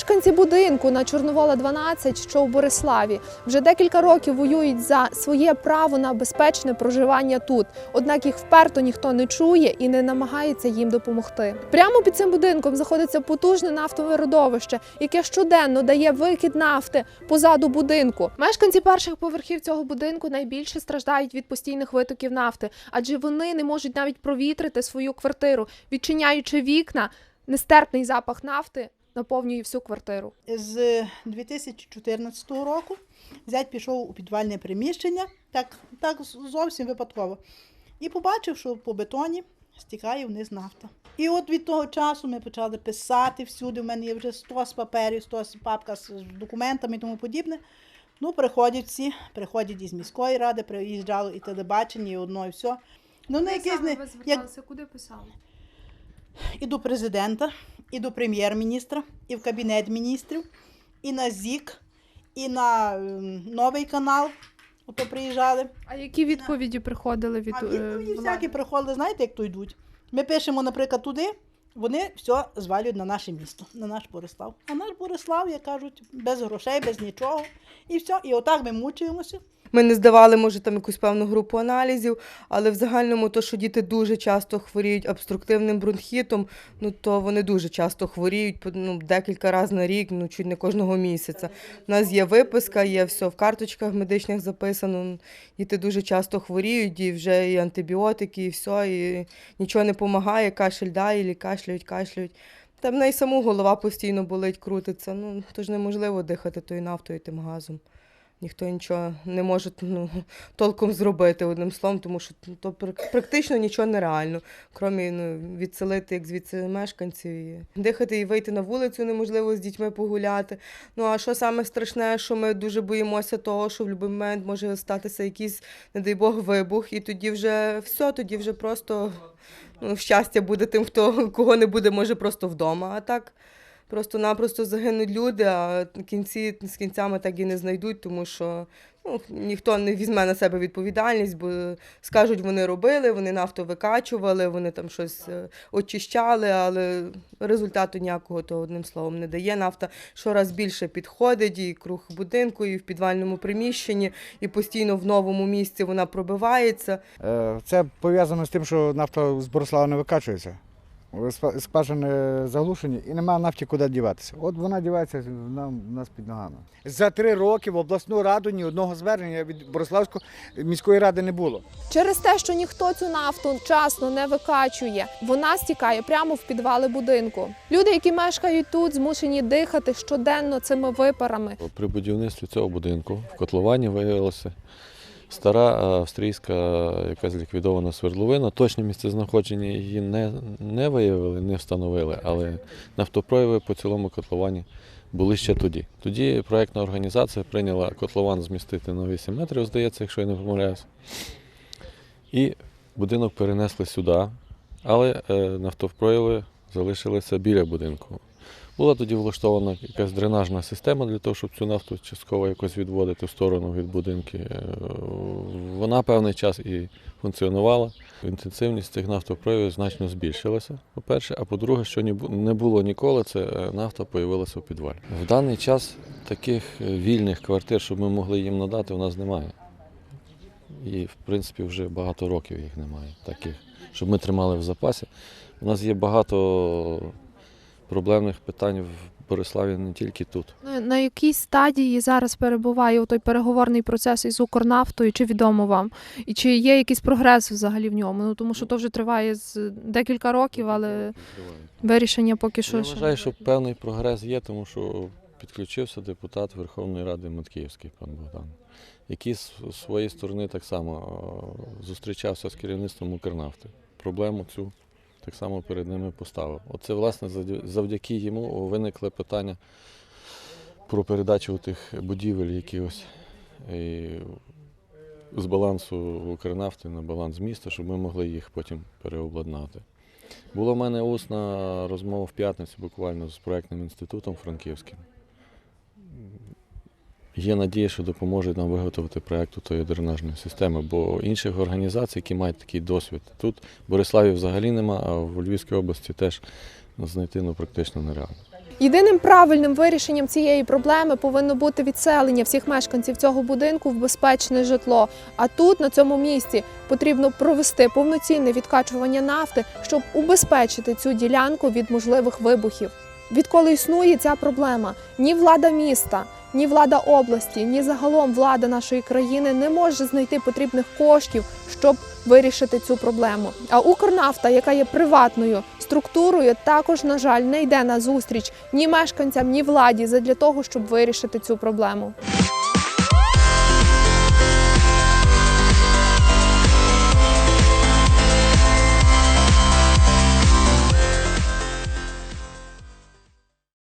Мешканці будинку на Чорновола 12, що у Бориславі, вже декілька років воюють за своє право на безпечне проживання тут. Однак їх вперто ніхто не чує і не намагається їм допомогти. Прямо під цим будинком знаходиться потужне нафтове родовище, яке щоденно дає викид нафти позаду будинку. Мешканці перших поверхів цього будинку найбільше страждають від постійних витоків нафти, адже вони не можуть навіть провітрити свою квартиру, відчиняючи вікна. Нестерпний запах нафти наповнює всю квартиру. З 2014 року зять пішов у підвальне приміщення, так, так зовсім випадково. І побачив, що по бетоні стікає вниз нафта. І от від того часу ми почали писати всюди. У мене є вже 100 з паперів, 100 з папка з документами і тому подібне. Ну, приходять всі, приходять із міської ради, приїжджало і телебачення, і одно, і все. Ну, на якийсь не, як, Куди писали? і до президента, і до прем'єр-міністра, і в кабінет міністрів, і на ЗІК, і на ем, новий канал. Ото приїжджали. А які відповіді приходили від А е, відповіді влади? всякі приходили, знаєте, як то йдуть. Ми пишемо, наприклад, туди, вони все звалюють на наше місто, на наш Борислав. А наш Борислав, як кажуть, без грошей, без нічого. І все. І отак ми мучуємося. Ми не здавали, може, там якусь певну групу аналізів, але в загальному то, що діти дуже часто хворіють обструктивним бронхітом, ну то вони дуже часто хворіють ну, декілька разів на рік, ну чуть не кожного місяця. У нас є виписка, є все в карточках медичних записано. Діти дуже часто хворіють, і вже і антибіотики, і все, і нічого не допомагає, кашель дає, і кашляють, кашляють. Там в неї саму голова постійно болить, крутиться. Ну, то ж неможливо дихати тою нафтою, тим газом ніхто нічого не може ну, толком зробити одним словом, тому що ну, то практично нічого нереально, крім ну, відселити як звідси мешканців. І дихати і вийти на вулицю неможливо з дітьми погуляти. Ну а що саме страшне, що ми дуже боїмося того, що в будь-який момент може статися якийсь, не дай Бог, вибух, і тоді вже все, тоді вже просто ну, щастя буде тим, хто кого не буде, може просто вдома. А так. Просто-напросто загинуть люди, а кінці з кінцями так і не знайдуть, тому що ну, ніхто не візьме на себе відповідальність, бо скажуть, вони робили, вони нафту викачували, вони там щось е, очищали, але результату ніякого то одним словом не дає. Нафта щораз більше підходить і круг будинку, і в підвальному приміщенні, і постійно в новому місці вона пробивається. Е, Це пов'язано з тим, що нафта з Борислава не викачується. Скважини заглушені і немає нафті куди діватися. От вона дівається нам нас під ногами. За три роки в обласну раду ні одного звернення від Бориславської міської ради не було. Через те, що ніхто цю нафту вчасно не викачує, вона стікає прямо в підвали будинку. Люди, які мешкають тут, змушені дихати щоденно цими випарами. При будівництві цього будинку в котловані виявилася стара австрійська якась ліквідована свердловина. Точне місце знаходження її не, не виявили, не встановили, але нафтопрояви по цілому котловані були ще тоді. Тоді проєктна організація прийняла котлован змістити на 8 метрів, здається, якщо я не помиляюсь. І будинок перенесли сюди, але е, нафтопрояви залишилися біля будинку. Була тоді влаштована якась дренажна система для того, щоб цю нафту частково якось відводити в сторону від будинків. Е, Вона певний час і функціонувала. Інтенсивність цих нафтопроявів значно збільшилася, по-перше, а по-друге, що не було ніколи, це е, нафта появилася у підвалі. В даний час таких е, вільних квартир, щоб ми могли їм надати, у нас немає. І, в принципі, вже багато років їх немає, таких, щоб ми тримали в запасі. У нас є багато проблемних питань в Бориславі не тільки тут. На якій стадії зараз перебуває той переговорний процес із Укрнафтою? Чи відомо вам? І чи є якийсь прогрес взагалі в ньому? Ну тому що то вже триває з декілька років, але вирішення поки що Я вважаю, що певний прогрес є, тому що підключився депутат Верховної Ради Маткіївський пан Богдан, який з своєї сторони так само е, зустрічався з керівництвом Укрнафти. Проблему цю так само перед ними поставив. Оце, власне, завдяки йому виникли питання про передачу тих будівель якихось і з балансу Укрнафти на баланс міста, щоб ми могли їх потім переобладнати. Була в мене усна розмова в п'ятницю буквально з проектним інститутом франківським. Є надія, що допоможуть нам виготовити проєкту тої дренажної системи, бо інших організацій, які мають такий досвід, тут в Бориславі взагалі нема, а в Львівській області теж знайти ну, практично нереально. Єдиним правильним вирішенням цієї проблеми повинно бути відселення всіх мешканців цього будинку в безпечне житло. А тут, на цьому місці, потрібно провести повноцінне відкачування нафти, щоб убезпечити цю ділянку від можливих вибухів. Відколи існує ця проблема, ні влада міста, ні влада області, ні загалом влада нашої країни не може знайти потрібних коштів, щоб вирішити цю проблему. А Укрнафта, яка є приватною структурою, також, на жаль, не йде на зустріч ні мешканцям, ні владі задля того, щоб вирішити цю проблему.